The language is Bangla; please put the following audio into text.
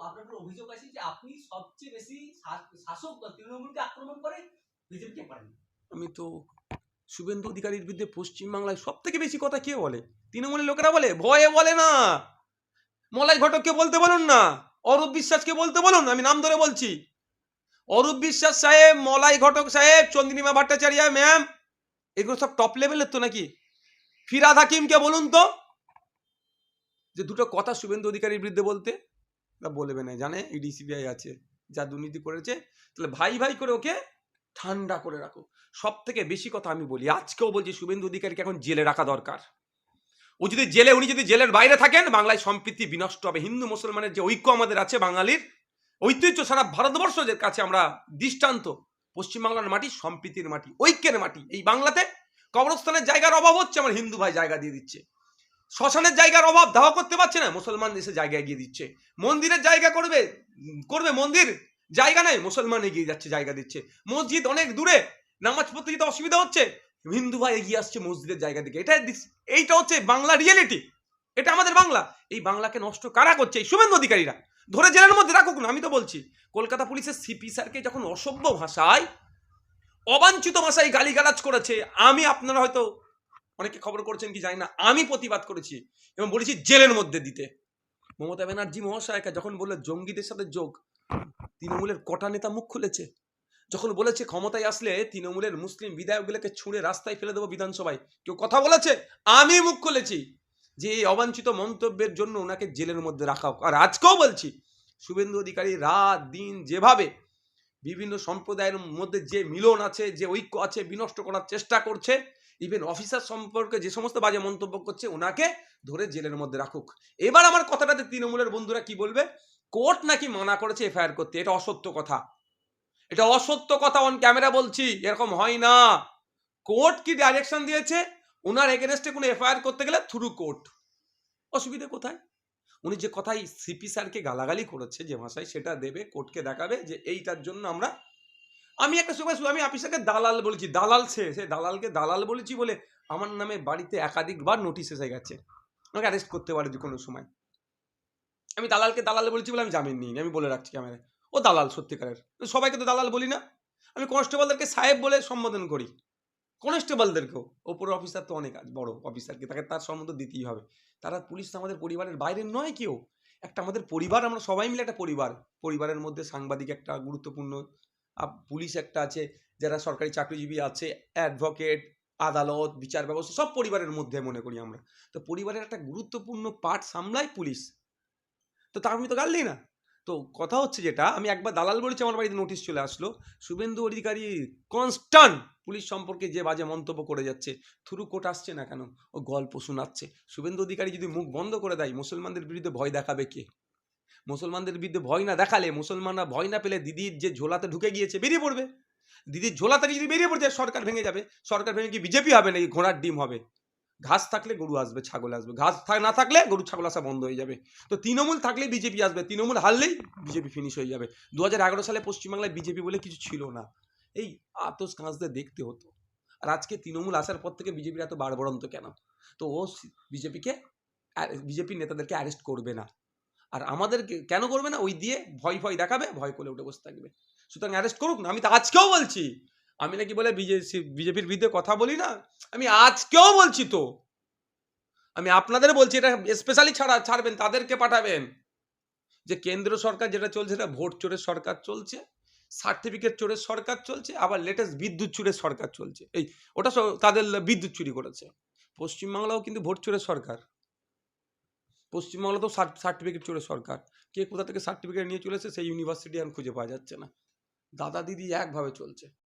আপনার অভিযোগ আছে যে আপনি সবচেয়ে বেশি শাসক দল তৃণমূলকে আক্রমণ করে বিজেপিকে পারেন আমি তো শুভেন্দু অধিকারীর বিরুদ্ধে পশ্চিমবাংলায় সব থেকে বেশি কথা কে বলে? তৃণমূলের লোকেরা বলে, ভয়ে বলে না। মলাই ঘটককে বলতে বলুন না। অরূপ বিশ্বাসকে বলতে বলুন, আমি নাম ধরে বলছি। অরূপ বিশ্বাস সাহেব মলাই ঘটক সাহেব, চন্দ্রিমা ভট্টাচার্য ম্যাম এগুলো সব টপ লেভেলের তো নাকি? ফিরাদ হাকিমকে বলুন তো। যে দুটো কথা শুভেন্দু অধিকারীর বিরুদ্ধে বলতে। না বলবে না। জানে? ইডি সিবিআই আছে, যা দুর্নীতি করেছে, তাহলে ভাই ভাই করে ওকে ঠান্ডা করে রাখো। সব থেকে বেশি কথা আমি বলি, আজকেও বলছি শুভেন্দু অধিকারীকে এখন জেলে রাখা দরকার। ও যদি জেলে, উনি যদি জেলের বাইরে থাকেন, বাংলায় সম্প্রীতি বিনষ্ট হবে। হিন্দু, মুসলমানের যে ঐক্য আমাদের আছে, বাঙালির ঐতিহ্য সারা ভারতবর্ষের কাছে আমরা দৃষ্টান্ত। পশ্চিমবাংলার মাটি সম্প্রীতির মাটি, ঐক্যের মাটি। এই বাংলাতে কবরস্থানের জায়গার অভাব হচ্ছে, আমার হিন্দু ভাই জায়গা দিয়ে দিচ্ছে। শ্মশানের জায়গার অভাব দাওয়া করতে পারছে না। মুসলমান দেশে জায়গায় এগিয়ে দিচ্ছে। মন্দিরের জায়গা করবে করবে মন্দির? জায়গা নেই, মুসলমান এগিয়ে যাচ্ছে, জায়গা দিচ্ছে। মসজিদ অনেক দূরে, নামাজ পড়তে যেতে অসুবিধা হচ্ছে। হিন্দু ভাই এগিয়ে আসছে মসজিদের জায়গা দিকে। এটা এইটা হচ্ছে বাংলা রিয়েলিটি এটা আমাদের বাংলা। এই বাংলাকে নষ্ট কারা করছে? এই শুভেন্দু অধিকারীরা। ধরে জেলের মধ্যে রাখুক না, আমি তো বলছি। কলকাতা পুলিশের সিপি স্যারকে যখন অসভ্য ভাষায় অবাঞ্ছিত ভাষায় গালিগালাজ করেছে, আমি আপনারা হয়তো অনেকে খবর করছেন কি জানি না, আমি প্রতিবাদ করেছি এবং বলেছি জেলের মধ্যে দিতে। মমতা ব্যানার্জি মহাশয়কে যখন বলল জঙ্গিদের সাথে যোগ, তৃণমূলের কটা নেতা মুখ খুলেছে? যখন বলেছে ক্ষমতায় আসলে তৃণমূলের মুসলিম বিধায়কগুলোকে ছুঁড়ে রাস্তায় ফেলে দেবো বিধানসভায়, কেউ কথা বলেছে? আমি মুখ খুলেছি। যে এই অবাঞ্ছিত মন্তব্যের জন্য ওনাকে জেলের মধ্যে রাখা হোক। আর আজকেও বলছি, শুভেন্দু অধিকারী রাত দিন যেভাবে বিভিন্ন সম্প্রদায়ের মধ্যে যে মিলন আছে, যে ঐক্য আছে, বিনষ্ট করার চেষ্টা করছে ইভেন অফিসার সম্পর্কে যে সমস্ত বাজে মন্তব্য করছে, ওনাকে ধরে জেলের মধ্যে রাখুক। এবার আমার কথাটাতে তৃণমূলের বন্ধুরা কি বলবে? কোর্ট নাকি মানা করেছে এফআইআর করতে? এটা অসত্য কথা। এটা অসত্য কথা অন ক্যামেরা বলছি, এরকম হয় না। কোর্ট কি ডাইরেকশন দিয়েছে? ওনার এগেনস্টে কোনো এফআইআর করতে গেলে থ্রু কোর্ট অসুবিধে কোথায়? উনি যে কথাই সিপি স্যারকে গালাগালি করেছে যে ভাষায় সেটা দেবে, কোর্টকে দেখাবে যে এইটার জন্য আমরা আমি একটা সময় আমি অফিসারকে দালাল বলেছি, দালাল সে সে দালালকে দালাল বলেছি বলে আমার নামে বাড়িতে একাধিকবার নোটিশ এসে গেছে। আমাকে অ্যারেস্ট করতে পারে যে কোনো সময়। আমি দালালকে দালাল বলেছি বলে আমি জামিন নিই আমি বলে রাখছি ক্যামেরায় ও দালাল সত্যিকারের। সবাইকে তো দালাল বলি না। আমি কনস্টেবলদেরকে সাহেব বলে সম্বোধন করি। কনস্টেবলদেরকেও ওপর অফিসার তো অনেক বড় অফিসারকে তাকে তার সম্বোধন দিতেই হবে। তারা পুলিশ তো আমাদের পরিবারের বাইরের নয় কেউ। একটা আমাদের পরিবার, আমরা সবাই মিলে একটা পরিবার। পরিবারের মধ্যে সাংবাদিক একটা গুরুত্বপূর্ণ পুলিশ একটা আছে, যারা সরকারি চাকরিজীবী আছে অ্যাডভোকেট আদালত, বিচার ব্যবস্থা, সব পরিবারের মধ্যে মনে করি আমরা। তো পরিবারের একটা গুরুত্বপূর্ণ পার্ট সামলায় পুলিশ। তো তা আমি তো গাল দিই না। তো কথা হচ্ছে যেটা, আমি একবার দালাল বলেছি, আমার বাড়িতে নোটিশ চলে আসলো, শুভেন্দু অধিকারী কনস্ট্যান্ট পুলিশ সম্পর্কে যে বাজে মন্তব্য করে যাচ্ছে থ্রু কোর্ট আসছে না কেন? ও গল্প শোনাচ্ছে। শুভেন্দু অধিকারী যদি মুখ বন্ধ করে দেয়, মুসলমানদের বিরুদ্ধে ভয় দেখাবে কে? মুসলমানদের বিরুদ্ধে ভয় না দেখালে, মুসলমানরা ভয় না পেলে দিদির যে ঝোলাতে ঢুকে গিয়েছে বেরিয়ে পড়বে। দিদির ঝোলাতে যদি বেরিয়ে পড়ছে সরকার ভেঙে যাবে। সরকার ভেঙে কি বিজেপি হবে নাকি? ঘোড়ার ডিম হবে। ঘাস থাকলে গরু আসবে, ছাগল আসবে। ঘাস না থাকলে গরু ছাগল আসা বন্ধ হয়ে যাবে। তো তৃণমূল থাকলেই বিজেপি আসবে। তৃণমূল হারলেই বিজেপি ফিনিশ হয়ে যাবে। দু হাজার এগারো সালে পশ্চিমবাংলায় বিজেপি বলে কিছু ছিল না। এই আতস কাঁচদের দেখতে হতো। আর আজকে তৃণমূল আসার পর থেকে বিজেপির এত বাড়বড়ন্ত কেন? তো ও বিজেপিকে বিজেপির নেতাদেরকে অ্যারেস্ট করবে না। আর আমাদেরকে কেন করবে না? ওই দিয়ে ভয় ভয় দেখাবে, ভয় করে উঠে বসে থাকবে। সুতরাং অ্যারেস্ট করুক না। আমি তো আজকেও বলছি। আমি নাকি বলে বিজেপির বিরুদ্ধে কথা বলি না। আমি আজকেও বলছি তো। আমি আপনাদের বলছি, এটা স্পেশালি ছাড়া, ছাড়বেন, তাদেরকে পাঠাবেন। যে কেন্দ্র সরকার যেটা চলছে এটা ভোট চোরের সরকার চলছে সার্টিফিকেট চোরের সরকার চলছে, আবার লেটেস্ট বিদ্যুৎ চুরের সরকার চলছে। এই, ওটা তাদের বিদ্যুৎ চুরি করেছে। পশ্চিমবাংলাও কিন্তু ভোট চোরের সরকার। পশ্চিমবাংলা তো সার্টিফিকেট চলে সরকার। কে কোথা থেকে সার্টিফিকেট নিয়ে চলেছে, সেই ইউনিভার্সিটি এখন খুঁজে পাওয়া যাচ্ছে না। দাদা দিদি একভাবে চলছে।